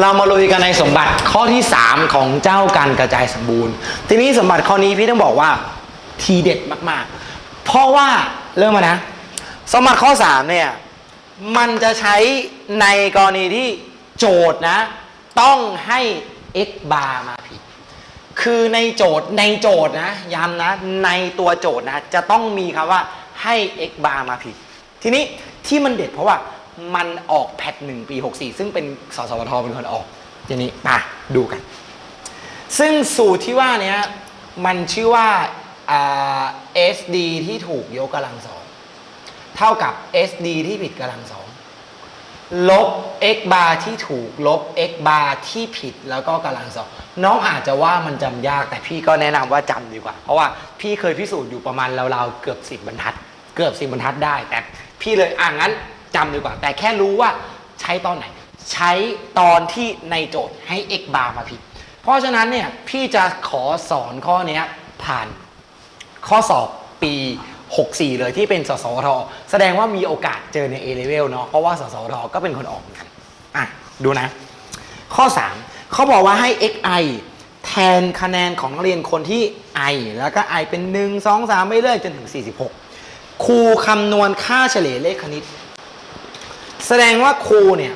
เรามาลุยกันในสมบัติข้อที่ 3 ของเจ้าการกระจายสมบูรณ์ ทีนี้สมบัติข้อนี้พี่ต้องบอกว่าทีเด็ดมากๆ เพราะว่าเริ่มมานะ สมบัติข้อ 3 เนี่ย มันจะใช้ในกรณีที่โจทย์นะ ต้องให้ x bar มาผิด คือในโจทย์ในโจทย์นะย้ำนะ ในตัวโจทย์นะ จะต้องมีคำว่าให้ x bar มาผิด ทีนี้ที่มันเด็ดเพราะว่า มันออกแพทหนึ่งปี 64 ซึ่งเป็นสสวทเป็นคนออกทีนี้มาดูกัน ซึ่งสูตรที่ว่าเนี้ยมันชื่อว่าอ่า SD ที่ถูกยกกำลังสองเท่ากับ SD ที่ผิดกำลังสองลบ x bar ที่ถูกลบ x bar ที่ผิดแล้วก็กำลังสองน้องอาจจะว่ามันจำยากแต่พี่ก็แนะนำว่าจำดีกว่า เพราะว่าพี่เคยพิสูจน์อยู่ประมาณราวๆเกือบ 10บรรทัด เกือบ 10บรรทัดได้ แต่พี่เลยอ่างั้น จำดีกว่า แต่แค่รู้ว่าใช้ตอนไหน ใช้ตอนที่ในโจทย์ให้ x bar มาผิดเพราะฉะนั้นเนี่ยพี่จะขอสอนข้อนี้ผ่านข้อสอบปี 64 เลยที่เป็นสสท แสดงว่ามีโอกาสเจอใน A level เนาะเพราะว่าสสท ก็เป็นคนออกเหมือนกันอะดูนะ ข้อ 3 เขาบอกว่าให้ xi แทนคะแนนของนักเรียนคนที่ i แล้วก็ i เป็น 1 2 3ไม่เรื่อยจนถึง 46 ครูคำนวณค่าเฉลี่ยเลขคณิต แสดงว่าครูเนี่ย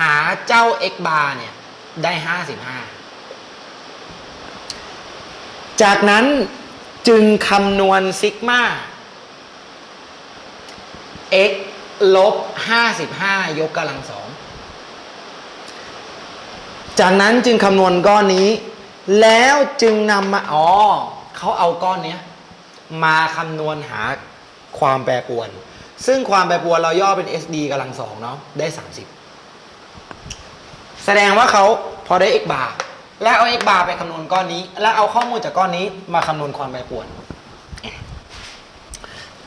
หาเจ้า x bar เนี่ย ได้55จากนั้นจึงคำนวณซิกมา x ลบ55ยกกำลังสองจากนั้นจึงคำนวณก้อนนี้ แล้วจึงนำมาอ๋อเขาเอาก้อนเนี้ยมาคำนวณหาความแปรปรวน ซึ่งความแปรปรวนเราย่อเป็น SD กำลังสองเนาะได้ 30 แสดงว่าเขาพอได้ x bar แล้วเอา x bar ไปคำนวณก้อนนี้ แล้วเอาข้อมูลจากก้อนนี้มาคำนวณความแปรปรวน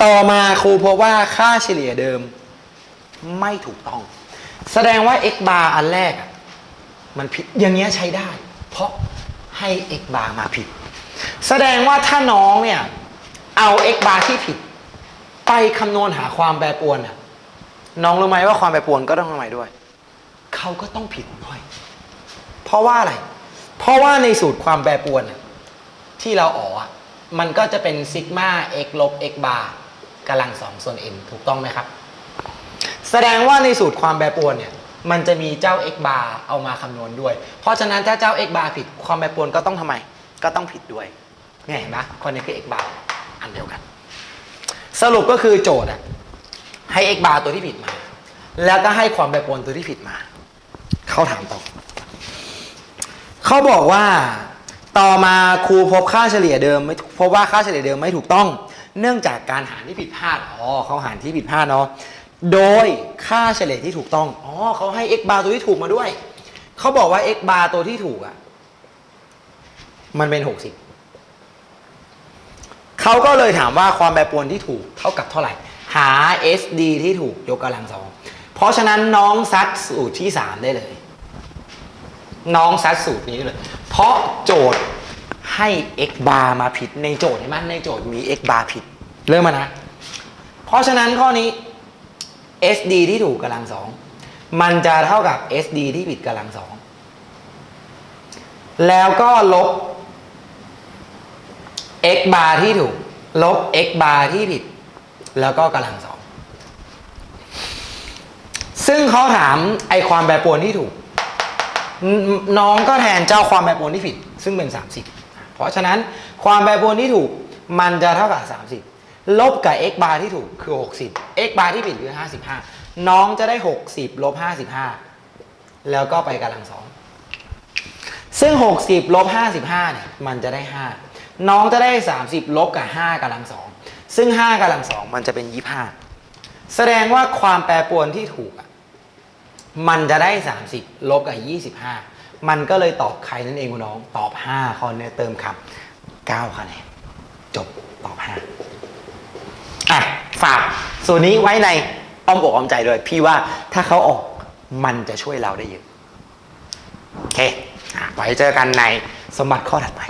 ต่อมาครูพบว่าค่าเฉลี่ยเดิมไม่ถูกต้อง แสดงว่า x bar อันแรกมันผิดอย่างเงี้ยใช้ได้ เพราะให้ x bar มาผิด แสดงว่าถ้าน้องเนี่ยเอา x bar ที่ผิด คำนวณหาความแปรปรวนอะน้องรู้ไหมว่าความแปรปรวนก็ต้องทำไมด้วย เขาก็ต้องผิดด้วย เพราะว่าอะไร เพราะว่าในสูตรความแปรปรวนอะที่เราอ๋ออะมันก็จะเป็นซิกมา x ลบ x bar กำลังสองส่วน n ถูกต้องไหมครับ แสดงว่าในสูตรความแปรปรวนเนี่ย มันจะมีเจ้า x bar เอามาคำนวณด้วย เพราะฉะนั้นถ้าเจ้า x bar ผิดความแปรปรวนก็ต้องทำไม ก็ต้องผิดด้วยเนี่ยเห็นไหมคนนี้คือ x bar อันเดียวกัน สรุปก็คือโจทย์อะให้ x bar ตัวที่ผิดมา แล้วก็ให้ความแปรปรวนตัวที่ผิดมา เขาถามต่อ เขาบอกว่าต่อมาครูพบค่าเฉลี่ยเดิมไม่พบว่าค่าเฉลี่ยเดิมไม่ถูกต้อง เนื่องจากการหารที่ผิดพลาดอ๋อเขาหารที่ผิดพลาดเนาะโดยค่าเฉลี่ยที่ถูกต้องอ๋อเขาให้ x bar ตัวที่ถูกมาด้วย เขาบอกว่า x bar ตัวที่ถูกอะ่ะ มันเป็น60 เขาก็เลยถามว่าความแปรปรวนที่ถูกเท่ากับเท่าไหร่ หา SD ที่ถูกยกกำลังสองเพราะฉะนั้นน้องซัดสูตรที่ 3 ได้เลย น้องซัดสูตรนี้เลย เพราะโจทย์ให้ x bar มาผิดในโจทย์เห็นไหมในโจทย์มี x bar ผิด เริ่มมานะ เพราะฉะนั้นข้อนี้ SD ที่ถูกกำลังสองมันจะเท่ากับ SD ที่ผิดกำลังสองแล้วก็ลบ x bar ที่ถูก ลบ x bar ที่ผิด แล้วก็กำลังสอง ซึ่งเขาถามไอความแปรปรวนที่ถูก น้องก็แทนเจ้าความแปรปรวนที่ผิด ซึ่งเป็น 30 เพราะฉะนั้นความแปรปรวนที่ถูกมันจะเท่ากับ 30 ลบกับ x bar ที่ถูกคือ 60 x bar ที่ผิดคือ 55 น้องจะได้ 60ลบ55 แล้วก็ไปกำลังสองซึ่ง 60ลบ55เนี่ยมันจะได้ 5 น้องจะได้ 30 ลบกับ 5กำลังสองซึ่ง 5กำลังสองมันจะเป็น25 แสดงว่าความแปรปรวนที่ถูกอะมันจะได้ 30 ลบกับ 25 มันก็เลยตอบใครนั่นเองคุณน้อง ตอบ 5ข้อนี้เติมคำ9คะแนนจบตอบ 5 อะ ฝากส่วนนี้ไว้ในอ้อมอกอ้อมใจด้วย พี่ว่าถ้าเขาออกมันจะช่วยเราได้เยอะ โอเค ไว้เจอกันในสมบัติข้อถัดไป